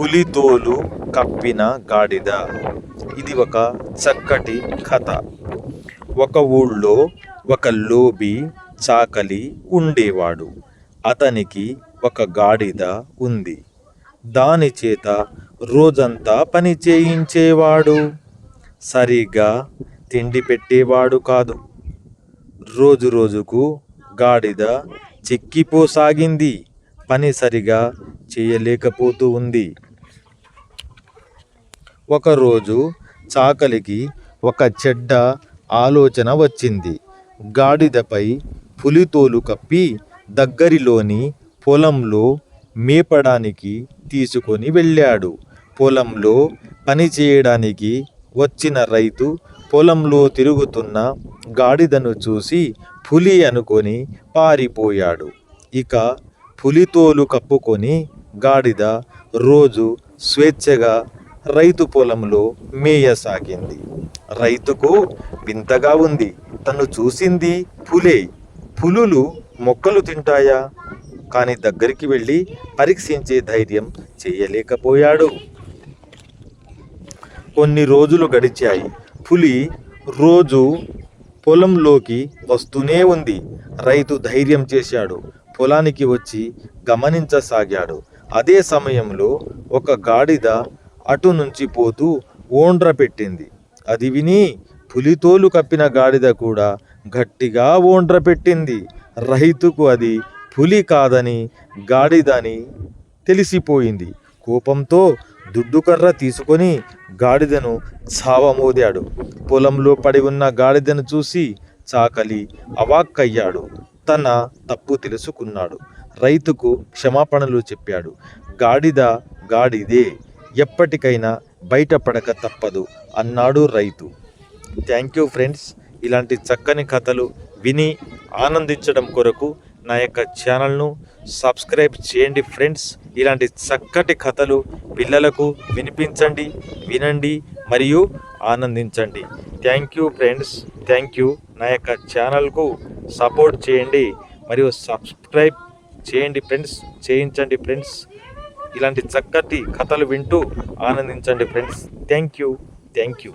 పులితోలు కప్పిన గాడిద. ఇది ఒక చక్కటి కథ. ఒక ఊళ్ళో ఒక లోబి చాకలి ఉండేవాడు. అతనికి ఒక గాడిద ఉంది. దాని చేత రోజంతా పని చేయించేవాడు. సరిగా తిండి పెట్టేవాడు కాదు. రోజు రోజుకు గాడిద చెక్కిపోసాగింది. పని సరిగా చేయలేకపోతూ ఉంది. ఒకరోజు చాకలికి ఒక చెడ్డ ఆలోచన వచ్చింది. గాడిదపై పులితోలు కప్పి దగ్గరిలోని పొలంలో మేపడానికి తీసుకొని వెళ్ళాడు. పొలంలో పని చేయడానికి వచ్చిన రైతు పొలంలో తిరుగుతున్న గాడిదను చూసి పులి అనుకొని పారిపోయాడు. ఇక పులితోలు కప్పుకొని గాడిద రోజు స్వేచ్ఛగా రైతు పొలంలో మేయసాగింది రైతుకు వింతగా ఉంది. తను చూసింది పులే. పులులు మొక్కలు తింటాయా? కానీ దగ్గరికి వెళ్ళి పరీక్షించే ధైర్యం చేయలేకపోయాడు. కొన్ని రోజులు గడిచాయి. పులి రోజు పొలంలోకి వస్తూనే ఉంది. రైతు ధైర్యం చేశాడు. పొలానికి వచ్చి గమనించసాగాడు. అదే సమయంలో ఒక గాడిద అటు నుంచి పోతూ ఓండ్ర పెట్టింది. అది విని పులితోలు కప్పిన గాడిద కూడా గట్టిగా ఓండ్ర పెట్టింది. రైతుకు అది పులి కాదని గాడిదని తెలిసిపోయింది. కోపంతో దుడ్డుకర్ర తీసుకొని గాడిదను చావమోదాడు. పొలంలో పడి ఉన్న గాడిదను చూసి చాకలి అవాక్కయ్యాడు. తన తప్పు తెలుసుకున్నాడు. రైతుకు క్షమాపణలు చెప్పాడు. గాడిద గాడిదే. ఎప్పటికైనా బయటపడక తప్పదు అన్నాడు రైతు. Thank you friends. ఇలాంటి చక్కని కథలు విని ఆనందించడం కొరకు నా యొక్క ఛానల్ను సబ్స్క్రైబ్ చేయండి ఫ్రెండ్స్. ఇలాంటి చక్కటి కథలు పిల్లలకు వినిపించండి వినండి మరియు ఆనందించండి. Thank you friends. Thank you. నా యొక్క ఛానల్కు సపోర్ట్ చేయండి మరియు సబ్స్క్రైబ్ చేయండి ఫ్రెండ్స్. చేయించండి ఫ్రెండ్స్. ఇలాంటి చక్కటి కథలు వింటూ ఆనందించండి friends. Thank you. Thank you.